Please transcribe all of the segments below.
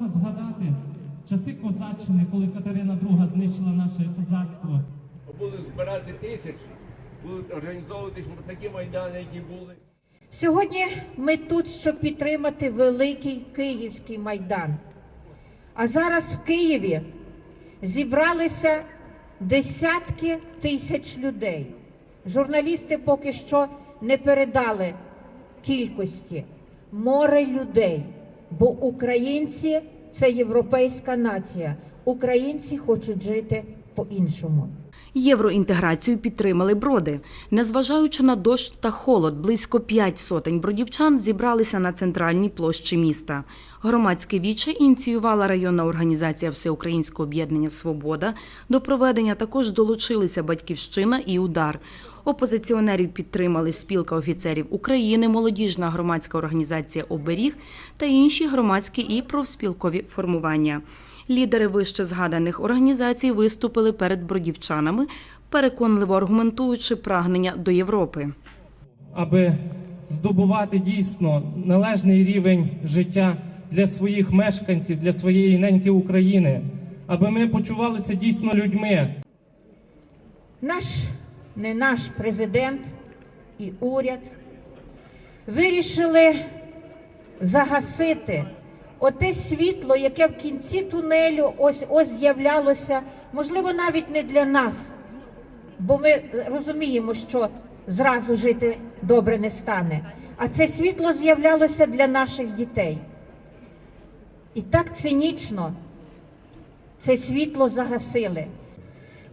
можна згадати часи козаччини, коли Катерина II знищила наше козацтво. будуть збирати тисячі, будуть організовуватись такі майдани, які були. Сьогодні ми тут, щоб підтримати великий Київський майдан. А зараз в Києві зібралися десятки тисяч людей. Журналісти поки що не передали кількості. Море людей. Бо українці це європейська нація. Українці хочуть жити по-іншому. Євроінтеграцію підтримали броди. Незважаючи на дощ та холод, близько п'ять сотень бродівчан зібралися на центральній площі міста. Громадське віче ініціювала районна організація Всеукраїнського об'єднання Свобода. До проведення також долучилися Батьківщина і Удар. Опозиціонерів підтримали спілка офіцерів України, молодіжна громадська організація Оберіг та інші громадські і профспілкові формування. Лідери вище згаданих організацій виступили перед бродівчанами, переконливо аргументуючи прагнення до Європи. аби здобувати дійсно належний рівень життя для своїх мешканців, для своєї неньки України, аби ми почувалися дійсно людьми, Наш не наш президент і уряд вирішили загасити оте світло, яке в кінці тунелю ось ось з'являлося, можливо, навіть не для нас, бо ми розуміємо, що зразу жити добре не стане. А це світло з'являлося для наших дітей. І так цинічно це світло загасили.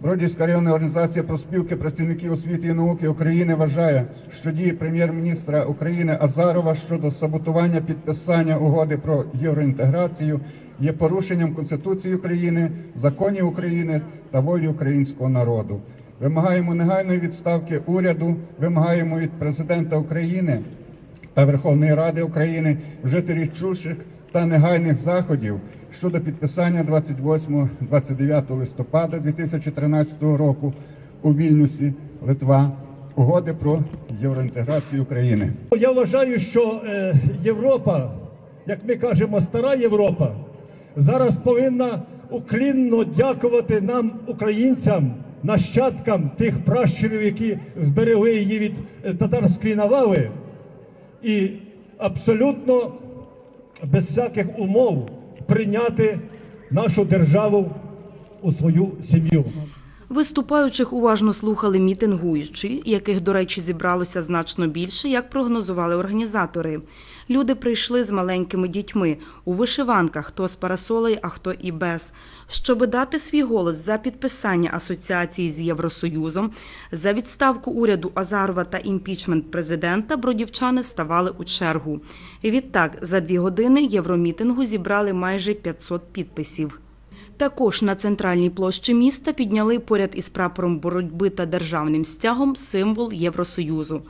Бродівська районна організація профспілки працівників освіти і науки України вважає, що дії прем'єр-міністра України Азарова щодо саботування підписання угоди про євроінтеграцію є порушенням Конституції України, законів України та волі українського народу. Вимагаємо негайної відставки уряду, вимагаємо від президента України та Верховної Ради України вжити рішучих та негайних заходів щодо підписання 28-29 листопада 2013 року у Вільнюсі, Литва, угоди про євроінтеграцію України. Я вважаю, що е, Європа, як ми кажемо, стара Європа, зараз повинна уклінно дякувати нам, українцям, нащадкам тих пращурів, які зберегли її від е, татарської навали, і абсолютно без всяких умов прийняти нашу державу у свою сім'ю. Виступаючих уважно слухали мітингуючі, яких, до речі, зібралося значно більше, як прогнозували організатори. Люди прийшли з маленькими дітьми у вишиванках, хто з парасолею, а хто і без, щоби дати свій голос за підписання асоціації з Євросоюзом, за відставку уряду Азарова та імпічмент президента. Бродівчани ставали у чергу. І відтак за дві години євромітингу зібрали майже 500 підписів. Також на центральній площі міста підняли поряд із прапором боротьби та державним стягом символ Євросоюзу.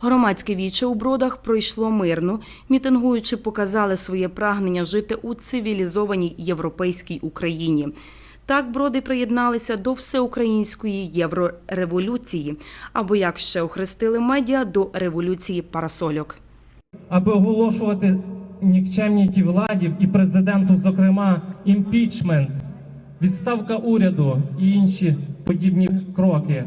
Громадське віче у бродах пройшло мирно. Мітингуючи показали своє прагнення жити у цивілізованій європейській Україні. Так броди приєдналися до всеукраїнської єврореволюції, або як ще охрестили медіа до революції парасольок. аби оголошувати нікчемній тій владі і президенту, зокрема, імпічмент, відставка уряду і інші подібні кроки.